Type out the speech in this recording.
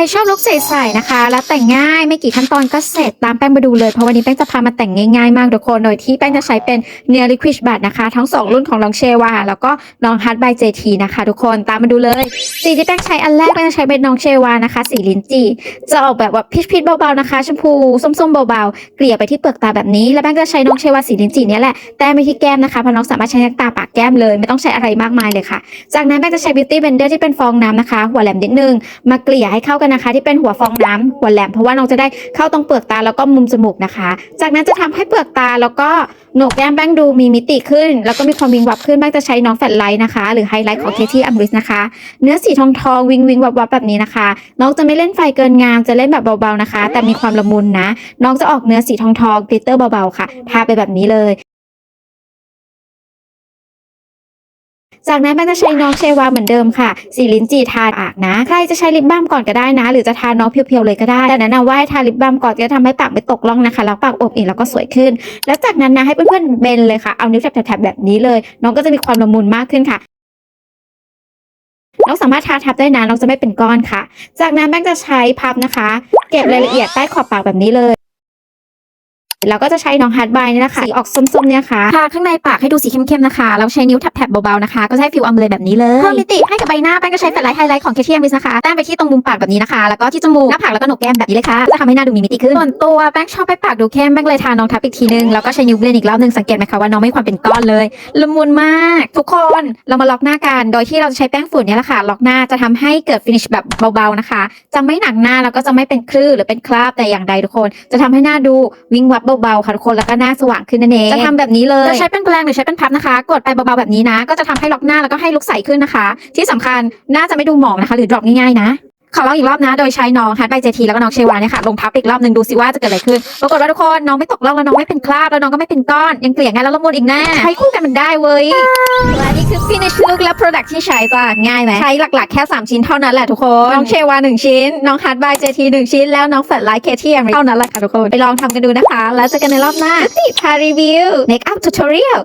รชอบลุคใสๆนะคะ แล้วแต่งง่ายไม่กี่ขั้นตอนก็เสร็จตามแป้งมาดูเลย เพราะวันนี้แป้งจะพามาแต่งง่ายๆมากทุกคน โดยที่แป้งจะใช้เป็นเนื้อลิควิชบัตนะคะ ทั้ง 2 รุ่นของน้องเชวาแล้วก็น้องฮัตบายเจทีนะคะทุกคนตามมาดูเลย สีที่แป้งใช้อันแรกแป้งจะใช้เป็นน้องเชวานะคะ สีลิ้นจี่จะออกแบบว่าพิชๆเบาๆนะคะชมพูส้มๆเบาๆเกลี่ยไปที่เปลือกตาแบบนี้ แล้วแป้งก็จะใช้น้องเชวาสีลิ้นจี่นี้แหละแต้มไปที่แก้มนะคะเพราะน้องสามารถใช้ทั้งตาปากแก้มเลยไม่ต้องใช้อะไรมากมายเลยค่ะ จากนั้นแป้งจะใช้ beauty blender ที่เป็นฟองน้ำนะคะ หัวแหลมนิดนึงมาเกลี่ยให้เข้ากันนะคะ ที่เป็นหัวฟองน้ำหัวแหลมเพราะว่าน้องจะได้เข้าตรงเปลือกตาแล้วก็มุมจมูกนะคะ จากนั้นจะทำให้เปลือกตาแล้วก็โหนกแก้มแป้งดูมีมิติขึ้น แล้วก็มีความวิงวับขึ้นแป้งจะใช้น้องแฟลไลท์นะคะ หรือไฮไลท์ของเคที่อัมริสนะคะ เนื้อสีทองทองวิงวิงวับวับแบบนี้นะคะ น้องจะไม่เล่นไฟเกินงามจะเล่นแบบเบาๆนะคะ แต่มีความละมุนนะ น้องจะออกเนื้อสีทองทองกลิตเตอร์เบาๆค่ะทาไปแบบนี้เลย จากนั้นแป้งจะใช้น้องเชวาเหมือนเดิมค่ะ สีลิ้นจีทาปากนะ ใครจะใช้ลิปบัมก่อนก็ได้นะ หรือจะทาน้องเพียวๆเลยก็ได้ แต่แนะนำว่าทาลิปบัมก่อนจะทำให้ปากไม่ตกล่องนะคะ แล้วปากอบอิ่มแล้วก็สวยขึ้น แล้วจากนั้นนะให้เพื่อนๆเบนเลยค่ะ เอานิ้วแถบๆแบบนี้เลย น้องก็จะมีความละมุนมากขึ้นค่ะน้องสามารถทาทับได้นะน้องจะไม่เป็นก้อนค่ะ จากนั้นแป้งจะใช้พับนะคะ เก็บรายละเอียดใต้ขอบปากแบบนี้เลย แล้วก็จะใช้น้องฮาร์ดบายนี่นะคะสีออกส้มๆเนี่ยค่ะทาข้างในปากให้ดูสีเข้มๆนะคะแล้วใช้นิ้วแถบๆเบาๆนะคะก็จะให้ฟิลอมเลยแบบนี้เลยเพิ่มมิติให้กับใบหน้าแป้งก็ใช้แฟลชไลท์ไฮไลท์ของเคที่มิสนะคะแต้มไปที่ตรงมุมปากแบบนี้นะคะ แล้วก็ที่จมูกหน้าผากแล้วก็โหนกแก้มแบบนี้เลยค่ะจะทำให้หน้าดูมีมิติขึ้นส่วนตัวแป้งชอบให้ปากดูเข้มแป้งเลยทาน้องทับอีกทีนึงแล้วก็ใช้นิ้วเบลนอีกรอบนึงสังเกตไหมคะว่าน้องไม่มีความเป็นก้อนเลยละมุนมาก ทุกคนเรามาล็อกหน้ากันโดยที่เราจะใช้แป้งฝุ่นเนี่ยแหละค่ะล็อกหน้าจะทำให้เกิดฟินิชแบบเบาๆนะคะ จะไม่หนักหน้าแล้วก็จะไม่เป็นคลื่นหรือเป็นคราบแต่อย่างใดทุกคน จะทำให้หน้าดูวิงวับเบาๆค่ะทุกคนแล้วก็หน้าสว่างขึ้นนั่นเองจะทำแบบนี้เลยจะใช้เป็นแปรงหรือใช้เป็นพับนะคะ กดไปเบาๆแบบนี้นะ ก็จะทำให้ล็อกหน้าแล้วก็ให้ลุกใสขึ้นนะคะ ที่สำคัญหน้าจะไม่ดูหมองนะคะ หรือดรอปง่ายๆนะขอลองอีกรอบนะ โดยใช้น้องฮัทไบเจทีแล้วก็น้องเชวาเนี่ยค่ะลงทับอีกรอบหนึ่งดูสิว่าจะเกิดอะไรขึ้นปรากฏว่าทุกคนน้องไม่ตกล่องแล้วน้องไม่เป็นคราบแล้วน้องก็ไม่เป็นก้อนยังเกลี่ยง่ายแล้วละมุนอีกแน่ใช้คู่กันมันได้เว้ยและนี่คือ finish look และ product ที่ใช้จ้ะง่ายไหมใช้หลักๆ แค่ 3 ชิ้นเท่านั้นแหละทุกคน น้องเชวา 1 ชิ้น น้องฮัทไบเจที1ชิ้น แล้วน้องแฟลไลท์เคที่เท่านั้นแหละค่ะทุกคน ไปลองทำกันดูนะคะ แล้วเจอกันในรอบหน้าติพารีวิว make up tutorial